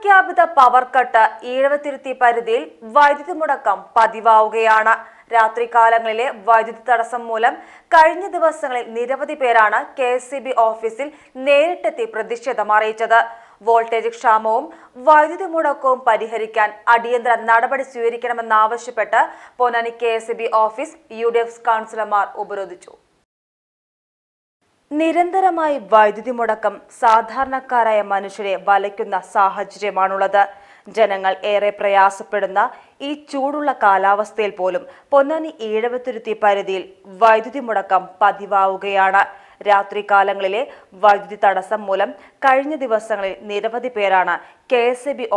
അപ്രഖ്യാപിത power cut Ezhavathiruthi പരിധിയിൽ വൈദ്യുതി മുടക്കം പതിവാവുകയാണ്. രാത്രികാലങ്ങളിലെ വൈദ്യുതി തടസ്സം മൂലം കഴിഞ്ഞ ദിവസങ്ങളിൽ നിരവധി പേരാണ് കെ ഓഫീസിൽ നേരിട്ടെത്തി പ്രതിഷേധം അറിയിച്ചത്. വോൾട്ടേജ് ക്ഷാമവും വൈദ്യുതി മുടക്കവും പരിഹരിക്കാൻ അടിയന്തര നടപടി സ്വീകരിക്കണമെന്നാവശ്യപ്പെട്ട് Ponnani K office U D F കൗൺസിലർമാർ ഉപരോധിച്ചു. നിരന്തരമായി വൈദ്യുതി മുടക്കം സാധാരണക്കാരായ മനുഷ്യരെ വലയ്ക്കുന്ന സാഹചര്യമാണുള്ളത്. ജനങ്ങൾ ഏറെ പ്രയാസപ്പെടുന്ന ഈ ചൂടുള്ള കാലാവസ്ഥയിൽ പോലും പൊന്നാനി ഈഴവത്തുരുത്തി പരിധിയിൽ വൈദ്യുതി മുടക്കം പതിവാവുകയാണ്. രാത്രികാലങ്ങളിലെ വൈദ്യുതി തടസ്സം മൂലം കഴിഞ്ഞ ദിവസങ്ങളിൽ നിരവധി പേരാണ് കെ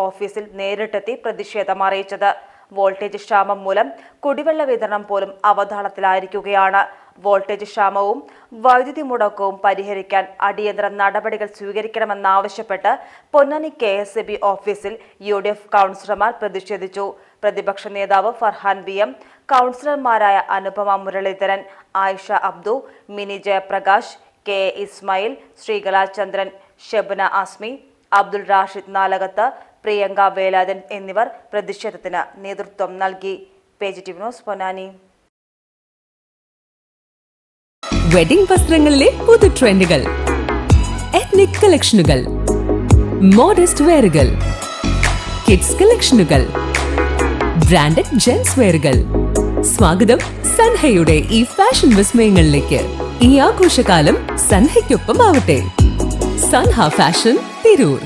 ഓഫീസിൽ നേരിട്ടെത്തി പ്രതിഷേധം അറിയിച്ചത്. വോൾട്ടേജ് ക്ഷാമം മൂലം കുടിവെള്ള വിതരണം പോലും അവതാളത്തിലായിരിക്കുകയാണ് വോൾട്ടേജ് ക്ഷാമവും വൈദ്യുതി മുടക്കവും പരിഹരിക്കാൻ അടിയന്തര നടപടികൾ സ്വീകരിക്കണമെന്നാവശ്യപ്പെട്ട് പൊന്നാനി കെ എസ് ബി ഓഫീസിൽ യു ഡി എഫ് കൗൺസിലർമാർ പ്രതിഷേധിച്ചു. പ്രതിപക്ഷ നേതാവ് ഫർഹാൻ വി എം കൗൺസിലർമാരായ അനുപമ മുരളീധരൻ ആയിഷ അബ്ദു മിനി ജയപ്രകാശ് കെ ഇസ്മായിൽ ശ്രീകലാചന്ദ്രൻ ഷെബ്ന ആസ്മി അബ്ദുൾ റാഷിദ് നാലകത്ത് പ്രിയങ്ക വേലാതൻ എന്നിവർ പ്രതിഷേധത്തിന് നേതൃത്വം നൽകി. പേജ് ടിവിനോസ് വി ന്യൂസ് പൊന്നാനി. വെഡിംഗ് വസ്ത്രങ്ങളിലെ പുതു ട്രെൻഡുകൾ എത്നിക് കളക്ഷനുകൾ മോഡസ്റ്റ് വെയറുകൾ കിഡ്സ് കളക്ഷനുകൾ ബ്രാൻഡഡ് ജെൻസ് വെയറുകൾ സ്വാഗതം സൻഹയുടെ ഈ ഫാഷൻ വിസ്മയങ്ങളിലേക്ക്. ഈ ആഘോഷകാലം സൻഹയ്ക്കൊപ്പം ആവട്ടെ സൻഹ ഫാഷൻ തിരൂർ